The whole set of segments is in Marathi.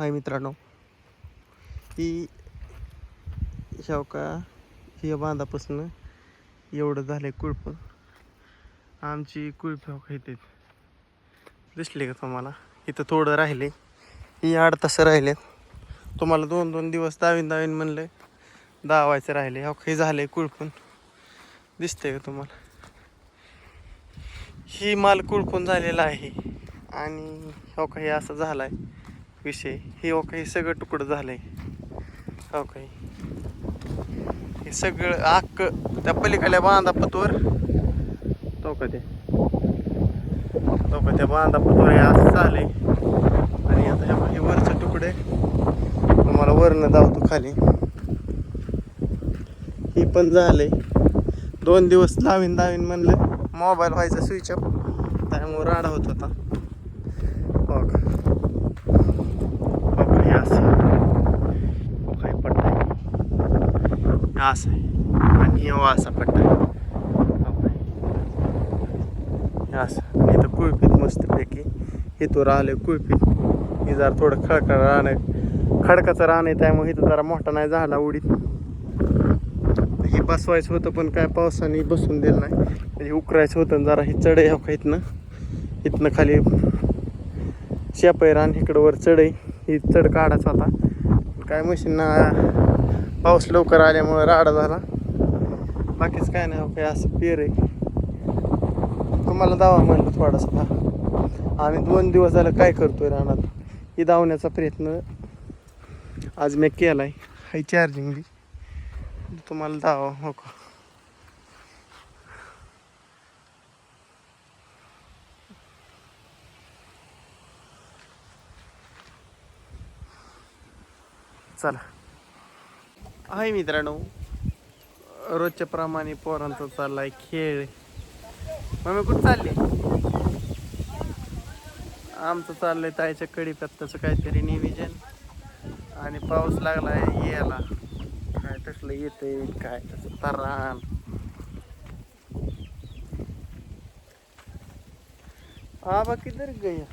हाय मित्रांनो. ही शावका ही बांधापासून एवढं झालंय कुळप. आमची कुळप ह्याव दिसले का तुम्हाला? इथं थोडं राहिले. ही आठ तास राहिले तुम्हाला दोन दोन दिवस दावीन दावीन म्हणलं दावायचं राहिले. ह्याव काही झालंय कुळपून दिसतंय का तुम्हाला? ही माल कुळपून झालेला आहे. आणि हो काही असं झालाय. विषय. हे हो काही सगळं तुकडं झालंय. हो काही. हे सगळं आक्क त्या पलीकडल्या बांधा पतवर तो का ते? तो का त्या बांधा पतवर हे असं झालंय. आणि आता हे वरचे तुकडे तुम्हाला वरनं धावतो खाली. ही पण झालंय. दोन दिवस लावीन दावीन म्हणलं. मोबाईल व्हायचा स्विच ऑफ त्यामुळे राडा होत होता हो का हो का हे असं हो काय पट्टा आहे हे असं आहे. आणि हो असा पट्टा असं हो तर हे असं इथं कुळपीत मस्तपैकी इथं राहिले कुळपीत. हे जरा थोडं खडखड राहणं आहे. खडकाचं राहणं आहे त्यामुळे इथं जरा मोठा नाही झाला उडीत. हे बसवायचं होतं पण काय पावसाने बसून दिलं नाही. म्हणजे उकरायचं होतं जरा हे चढ हो का इथनं? इथनं खाली शेपाई रान इकडं वर चढई ही चढ काढायचा होता काय मशीनना पाऊस लवकर आल्यामुळे राडा झाला. बाकीच काय नाही हो काय असं पेर आहे. तुम्हाला दावा म्हणलं थोडासा हा. आम्ही दोन दिवस झालं काय करतोय रानात? ही धावण्याचा प्रयत्न आज मी केला आहे हाय चार्जिंग बी. तुम्हाला दावा हो का? चला. हाय मित्रांनो. रोजच्या प्रमाणे पोरांचा चाललाय खेळ. मग कुठं चालले? आमचं चाललंय तायच्या कडीपत्ताचं काहीतरी निविजन आणि पाऊस लागलाय यायला काय तसलं येते काय तसं तरान आबा किधर गया?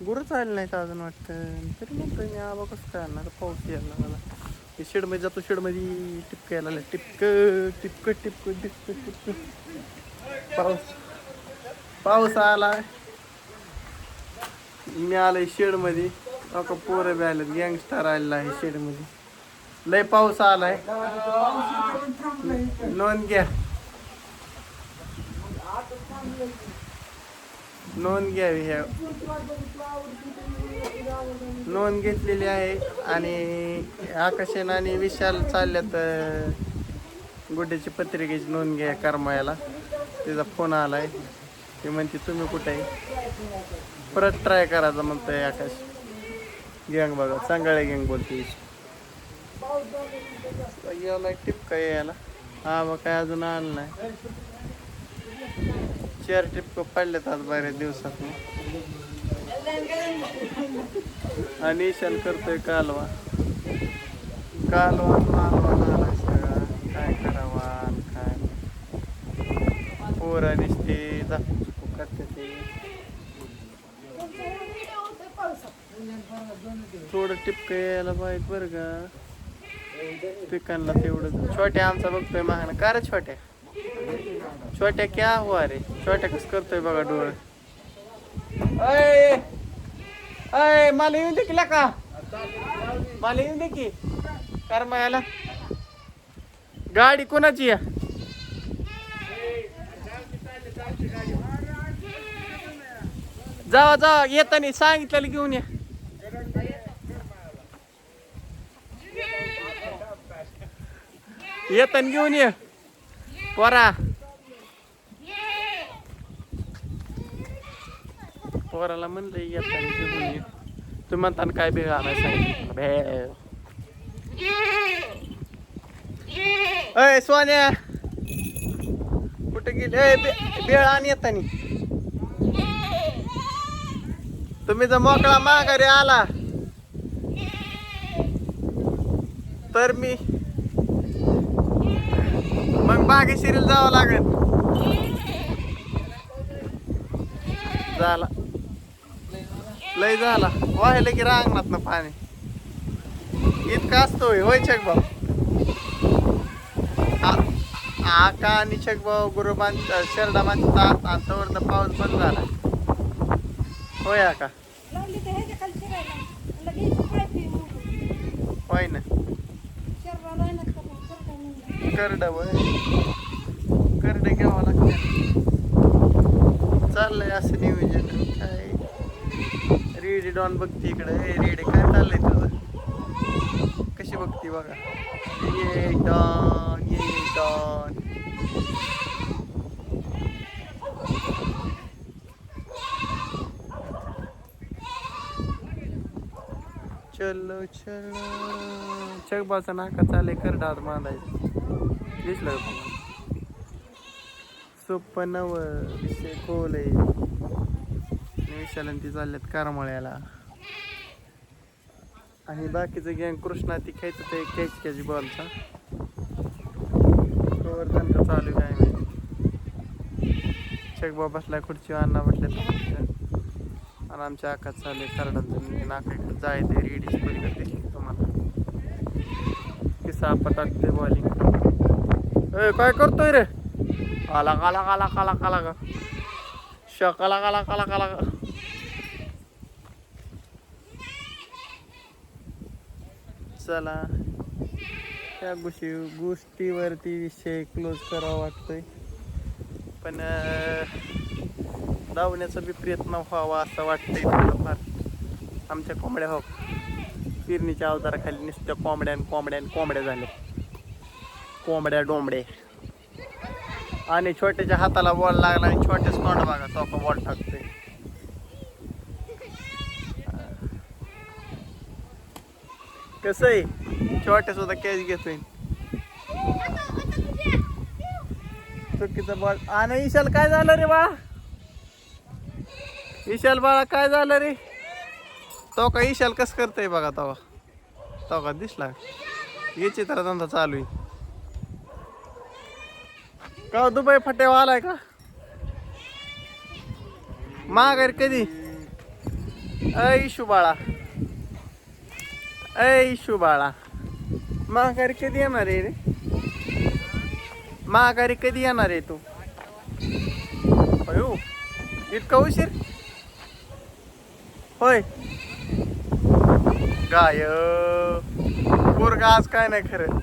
गुरु चालले नाहीत अजून वाटतं. तरी म्हणतो मी आबा कसं काय आणणार पाऊस यायला मला ते शेडमध्ये जातो शेडमध्ये टिपक यायला लागलं. टिपक टिपक टिपक टिपक टिपक. पाऊस. पाऊस आला मी आलोय शेडमध्ये. अका पोरं बी आलेत. गँगस्टर आलेला आहे शेडमध्ये. लय पाऊस आलाय. नोंद घ्या. नोंद घ्यावी ह्या. नोंद घेतलेली आहे आणि आकर्षण आणि विशाल चालल्यात गुड्ड्याची पत्रिकेची नोंद घ्या करमायाला. तिचा फोन आलाय. ते म्हणते तुम्ही कुठे आहे? परत ट्राय करायचा म्हणतोय आकाश. गँग बघा चांगल्या गँग बोलते याला टिपका यायला? हा मग काय अजून आलं नाही. चार टिपक पडल्यात आज बऱ्याच दिवसात आणि ईशान करतोय कालवा. कालवा मालवा झाला सगळा. काय करावा काय पोरा निसते नुसते दाखवू करते ते. थोडं टिपक यायला पाहिजे बरं का. पिकांना तेवढं छोट्या आमचा बघतोय महान. का रे छोट्या? छोट्या क्या हुआ रे? छोट्या कस करतोय बघा डोळ. अय मला येऊन दे की का मला येऊन दे की. कर याला गाडी कोणाची आहे? जावा जावा येताना सांगितलेलं घेऊन या. येताना घेऊन ये. पोरा. पोराला म्हणलं येताना घेऊन ये तुम्ही म्हणताना काय बेळ आणाय सांगितलं भेळ अय सोन्या. कुठे गेली? अय बेळ आण येतानी. तुम्ही जर मोकळा माघारी आला तर मी मग बागेशिरीला जावं लागेल. झाला. लय झाला. वाहिले की रांगणात ना पाणी. इतकं असतोय होय छक भाऊ आ- आका आणि छक भाऊ गुरुबान शरडा बांधतात आणि तोवर तर पाऊस बंद झाला. होय आका? होय ना. करड वय करड घ्यावं लागतं चाललंय असं नियोजन. काय? रेडी डॉन बघते इकडे. रेडे काय चाललंय तुझं? कशी बघते बघा. ये डॉन ये डॉन. चलो चलो. चकबाचा नाका चाले करडात मांडायचं. दिसलं का विषय खोल आहे ती चालल्यात करमळ्याला. आणि बाकीचं गँग कृष्णा ती खायचं ते कॅच कॅच बॉलचा कवर त्यांचा चालू काय माहिती. चकबा बसला खुर्ची अण्णा बसल्या आणि आमच्या आकात चालले कारडांचं. नाका इकडे जायचं रेडीच पलीकडे दिसली तुम्हाला. किसा पटाकते बॉलिंग ए काय करतोय रे? काला काला काला काला काला का? शकाला काला काला काला का? चला. त्या गोष्टी गोष्टीवरती विषय क्लोज करावा वाटतोय. पण धावण्याचा बी प्रयत्न व्हावा असं वाटतंय थोडंफार. आमच्या कोंबड्या हो पिरणीच्या अवताराखाली नुसत्या कोंबड्या आणि कोंबड्या आणि कोंबड्या झाल्या. कोंबड्या डोंबड्या आणि छोट्याच्या हाताला बॉल लागला आणि छोट्याच तोंड बघा तो बॉल टाकतोय. कसं आहे? छोट्या सुद्धा कॅच घेतोय. चुकीचा बॉल आणि ईशाल काय झालं रे बाळा ईशाल बाळा काय झालं रे? तो का ईशाल कस करतोय बघा तो. तो का दिसला. ये चित्रधंदा चालू आहे. का हो, दुबई फटेवा आलाय का? माघारी कधी? अ इशू बाळा. अ शुबाळा महागारी कधी येणार आहे रे महागारी कधी येणार आहे तू अयो इतका उशीर होय गाय पोरगा आज काय नाही खरं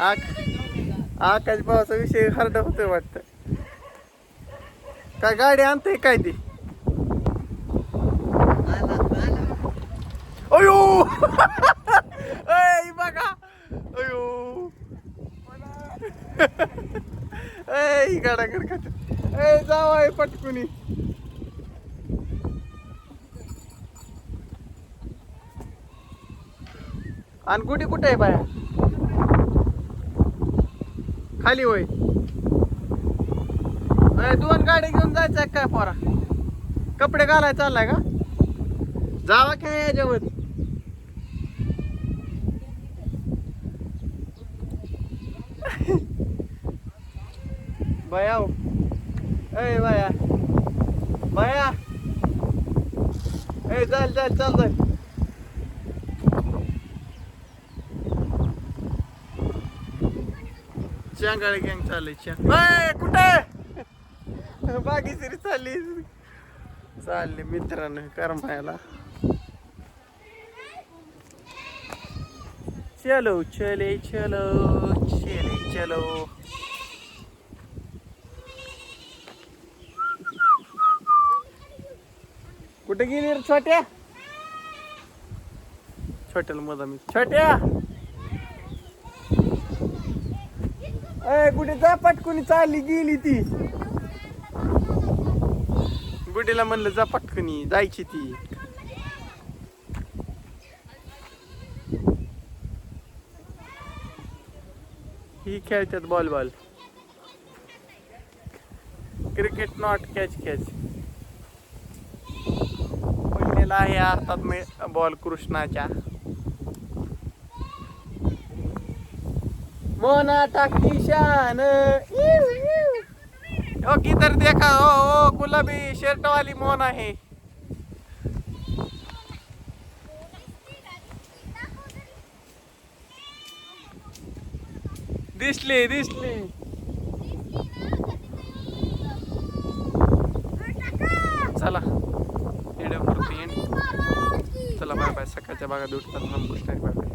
आक आकाश भावाचा विषय हरड होतोय वाटतं काय गाडी आणते काय ती अयो! ऐ बघा. अयो. ऐ गाडा करकट ऐ जाव आहे पटकुनी. आणि कुठे कुठे आहे बाया? खाली होय. अय, दोन गाडी घेऊन जायचं काय पोरा? कपडे घालाय चाललाय का? जावा काय जेवण बाया हो. अय बाया बाया ए चाल चाल चाल चाल। चांगाळे गँग चालली कुठे? बाकी तरी चालली. चालले मित्रांनो करमायला चलो चले चलो चले चलो. कुठे गेली रे छोट्या? छोट्याला मधा मी छोट्या! अय कुठे जा पटकुनी चालली गेली ती. गुडीला म्हणलं जा पटकनी जायची ती. ही खेळतात ball ball cricket not catch catch गेला आहे अर्थात में बॉल कृष्णाच्या. मोना टाकती शान ओ किधर देखा. ओ ओ, गुलाबी शर्ट वाली मोना है दिसली दिसली. व्हिडिओ करतो एंड चला बाय बाय सकाळच्या